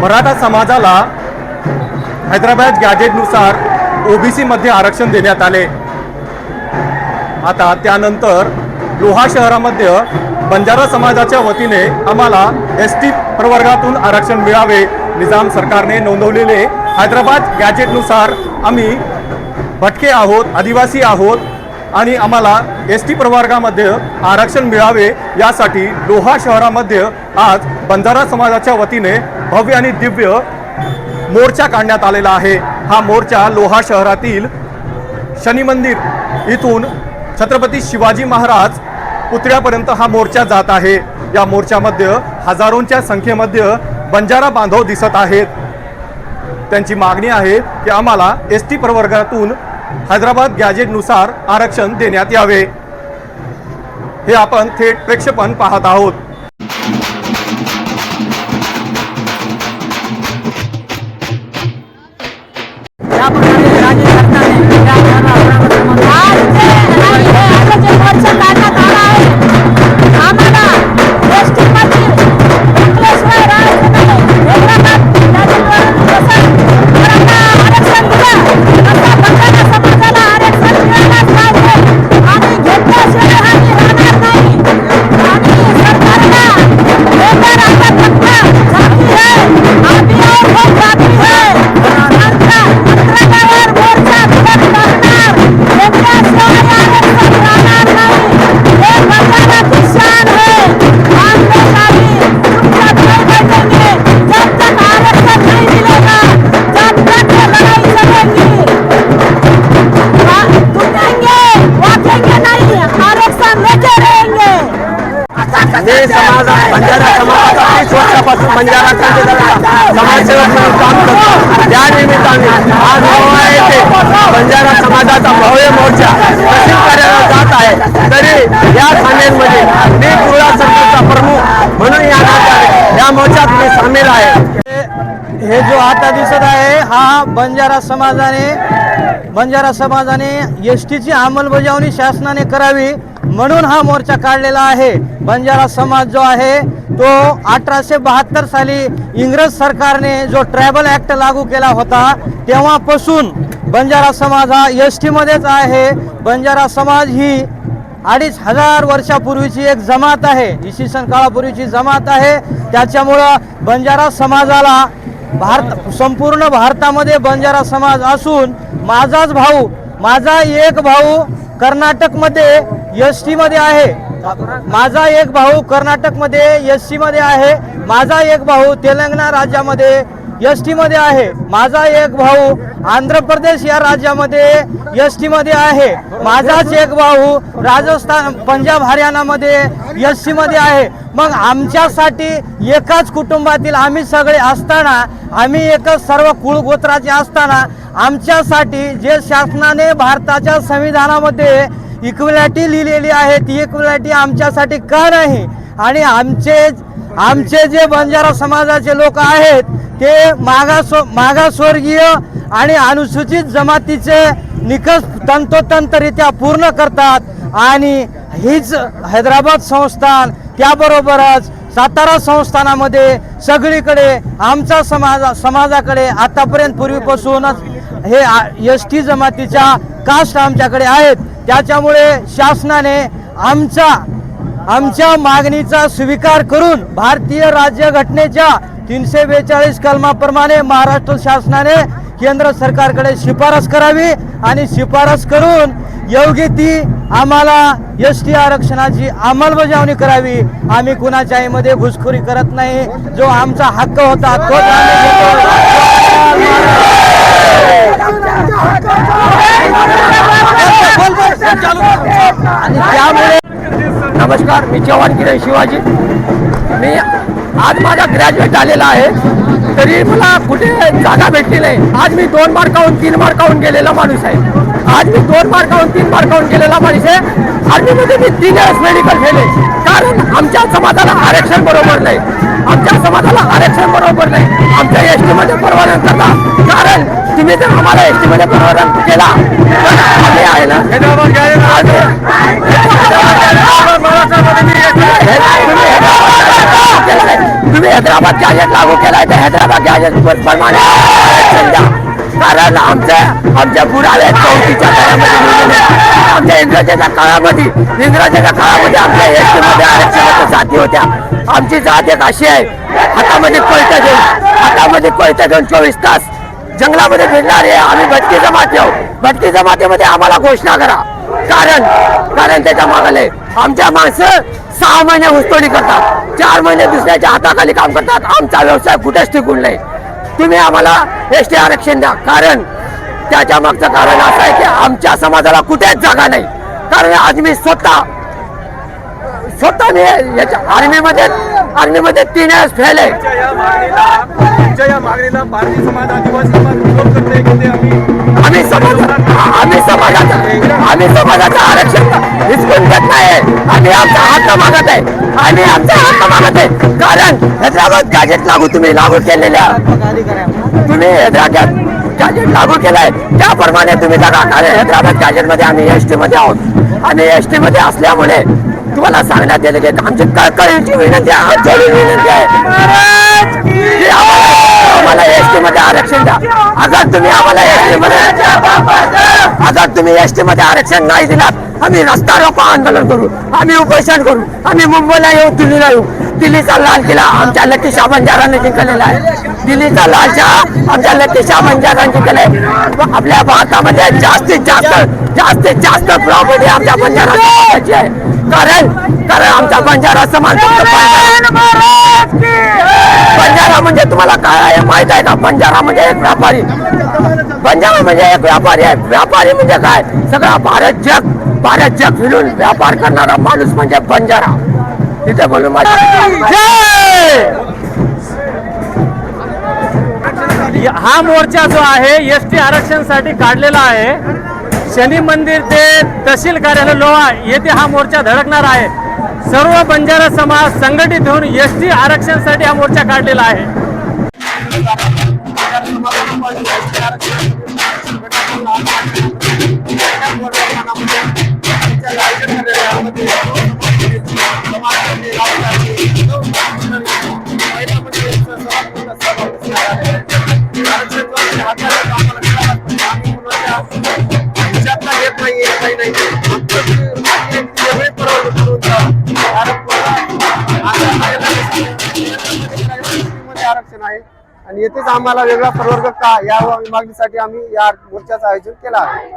मराठा समाजाला हैदराबाद गॅजेटनुसार ओबीसीमध्ये आरक्षण देण्यात आले. आता त्यानंतर लोहा शहरामध्ये बंजारा समाजाच्या वतीने आम्हाला एस टी प्रवर्गातून आरक्षण मिळावे निजाम सरकारने नोंदवलेले. हैदराबाद गॅजेटनुसार आम्ही भटके आहोत आदिवासी आहोत. आणि आम्हाला एस टी प्रवर्गामध्ये आरक्षण मिळावे यासाठी लोहा शहरामध्ये आज बंजारा समाजाच्या वतीने भव्य आणि दिव्य मोर्चा काढण्यात आलेला आहे. हा मोर्चा लोहा शहरातील शनी मंदिर इथून छत्रपती शिवाजी महाराज पुतळ्यापर्यंत हा मोर्चा जात आहे. या मोर्चामध्ये हजारोंच्या संख्येमध्ये बंजारा बांधव दिसत आहेत. त्यांची मागणी आहे की आम्हाला एस टी प्रवर्गातून हैदराबाद गॅजेटनुसार आरक्षण देण्यात यावे. हे आपण थेट प्रेक्षेपण पाहत आहोत. तीस बंजारा समाजसेवक म्हणून काम करतो. त्या निमित्ताने आज गोवा येथे बंजारा समाजाचा भव्य मोर्चा प्रसिद्ध कार्याला जात आहे. तरी या सामीलमध्ये मी कुळा संस्थेचा प्रमुख म्हणून या नात्याने या मोर्चात मी सामील आहे. हे जो आता दिसत आहे हा बंजारा समाजाने बंजारा समाजाने एस टीची अंमलबजावणी शासनाने करावी म्हणून हा मोर्चा काढलेला आहे. बंजारा समाज जो आहे तो अठराशे बहात्तर साली इंग्रज सरकारने जो ट्रायबल ॲक्ट लागू केला होता तेव्हापासून बंजारा समाज हा एस टीमध्येच आहे. बंजारा समाज ही अडीच हजार वर्षापूर्वीची एक जमात आहे. इसवी सन काळापूर्वीची जमात आहे. त्याच्यामुळं बंजारा समाजाला भारत संपूर्ण भारतामध्ये बंजारा समाज असून माझाच भाऊ माझा एक भाऊ कर्नाटकमध्ये एस टीमध्ये आहे. माझा एक भाऊ कर्नाटकमध्ये एसमध्ये आहे. माझा एक भाऊ तेलंगणा राज्यामध्ये एस टीमध्ये आहे. माझा एक भाऊ आंध्र प्रदेश या राज्यामध्ये एस टीमध्ये आहे. माझाच एक भाऊ राजस्थान पंजाब हरियाणामध्ये एस टीमध्ये आहे. मग आमच्यासाठी एकाच कुटुंबातील आम्ही सगळे असताना आम्ही एकच सर्व कुळगोत्राचे असताना आमच्यासाठी जे शासनाने भारताच्या संविधानामध्ये इक्वलॅटी लिहिलेली आहे ती इक्वलॅटी आमच्यासाठी का नाही? आणि आमचे आमचे जे बंजारा समाजाचे लोक आहेत ते मागास मागासवर्गीय आणि अनुसूचित जमातीचे निकष तंतोतंतरित्या पूर्ण करतात. आणि हीच हैदराबाद संस्थान त्याबरोबरच सातारा संस्थानामध्ये सगळीकडे आमचा समाज समाजाकडे आतापर्यंत पूर्वीपासूनच हे एस टी जमातीच्या कास्ट आमच्याकडे आहेत. त्याच्यामुळे शासनाने आमचा आमच्या मागणीचा स्वीकार करून भारतीय राज्यघटनेच्या तीनशे बेचाळीस कलमाप्रमाणे महाराष्ट्र शासनाने केंद्र सरकारकडे शिफारस करावी आणि शिफारस करून योग्य ती आम्हाला एस टी आरक्षणाची अंमलबजावणी करावी. आम्ही कुणाच्याही मध्ये घुसखोरी करत नाही. जो आमचा हक्क होता तो आणि त्यामुळे नमस्कार मी चव्हाण किरण शिवाजी. मी आज माझा ग्रॅज्युएट झालेला आहे. तरी मला कुठे जागा भेटली नाही. आज मी दोन मार्काहून तीन मार्काहून गेलेला माणूस आहे. आज मी दोन मार्काहून तीन मार्काहून गेलेला माणूस आहे. आर्मीमध्ये मी तीन वेळेस मेडिकल गेले जर आम्हाला एस टीमध्ये परवानगी केला आम्ही आहे ना? तुम्ही हैदराबाद गॅजेट लागू केलाय तर हैदराबाद गॅजेट प्रमाणे कारण आमच्या आमच्या बुडाले चौथीच्या काळामध्ये. आमच्या इंग्रजाच्या काळामध्ये इंग्रजाच्या काळामध्ये आमच्या एसमध्ये आरक्षणाच्या जाती होत्या. आमची जात एक अशी आहे. हातामध्ये कोयता घेऊन हातामध्ये कोयता घेऊन चोवीस तास जंगलामध्ये फिरणारे आम्ही भटकी जमाती आहोत. भटकी जमातीमध्ये आम्हाला घोषणा करा. कारण कारण त्याच्या मागाले आमच्या माणसं सहा महिने उसतोडी करतात. चार महिने दुसऱ्याच्या हाताखाली काम करतात. आमचा व्यवसाय कुठेच टिकून नाही. तुम्ही आम्हाला एस टी आरक्षण द्या. कारण त्याच्या मागचं कारण असं आहे की आमच्या समाजाला कुठेच जागा नाही. कारण आज मी स्वतः स्वतःने याच्या आर्मीमध्ये आर्मीमध्ये तीन वेळेस फेल आहे. तुमच्या या मागणीला भारतीय समाज आदिवासी समाज विरोध करते की ते आम्ही? आम्ही समाज आम्ही समाजाचं आम्ही समाजाचं आरक्षण हिसकून घेत नाही. आम्ही आमचा हक्क मागत आहे. आम्ही आमचा हक्क मागत आहे. कारण हैदराबाद गॅजेट लागू तुम्ही लागू केलेल्या. तुम्ही हैदराबाद गॅजेट लागू केलाय. त्याप्रमाणे तुम्ही जगा कारण हैदराबाद गॅजेटमध्ये आम्ही एस टी मध्ये आहोत. आणि एस टी मध्ये असल्यामुळे तुम्हाला सांगण्यात येते की आमची कळकळीची विनंती आहे. आमची विनंती आहे. आम्हाला एस टी मध्ये आरक्षण द्या. अगर तुम्ही आम्हाला एस टी मध्ये अगर तुम्ही एस टी मध्ये आरक्षण नाही दिलात. आम्ही रस्ता रोको आंदोलन करू. आम्ही उपोषण करू. आम्ही मुंबईला येऊ दिल्लीला येऊ. दिल्लीचा लाल किल्ला आमच्या लकी शाह बंजाराने जिंकलेला आहे. दिल्लीचा लाल शाह आमच्या लकी शाह बंजाराने जिंकले आपल्या भारतामध्ये जास्तीत जास्त जास्तीत जास्त प्रॉपर्टी आमच्या बंजारा समाजाची आहे. कारण कारण आमचा बंजारा समाज बंजारा- बंजारा म्हणजे तुम्हाला काय आहे माहीत आहे का? बंजारा म्हणजे एक व्यापारी. बंजारा म्हणजे एक व्यापारी आहे. व्यापारी म्हणजे काय? सगळा भारत जग भारत जग फिरून व्यापार करणारा माणूस म्हणजे बंजारा. तिथे बोलून हा मोर्चा जो आहे एस टी आरक्षणासाठी काढलेला आहे. शनी मंदिर ते तहसील कार्यालय लोहा येथे हा मोर्चा धडकणार आहे. सर्व बंजारा समाज संघटित होऊन एस टी आरक्षणासाठी हा मोर्चा काढलेला आहे. आरक्षण आणि येथेच आम्हाला वेगळा प्रवर्ग का या मागणीसाठी आम्ही या मोर्चाचं आयोजन केलं आहे.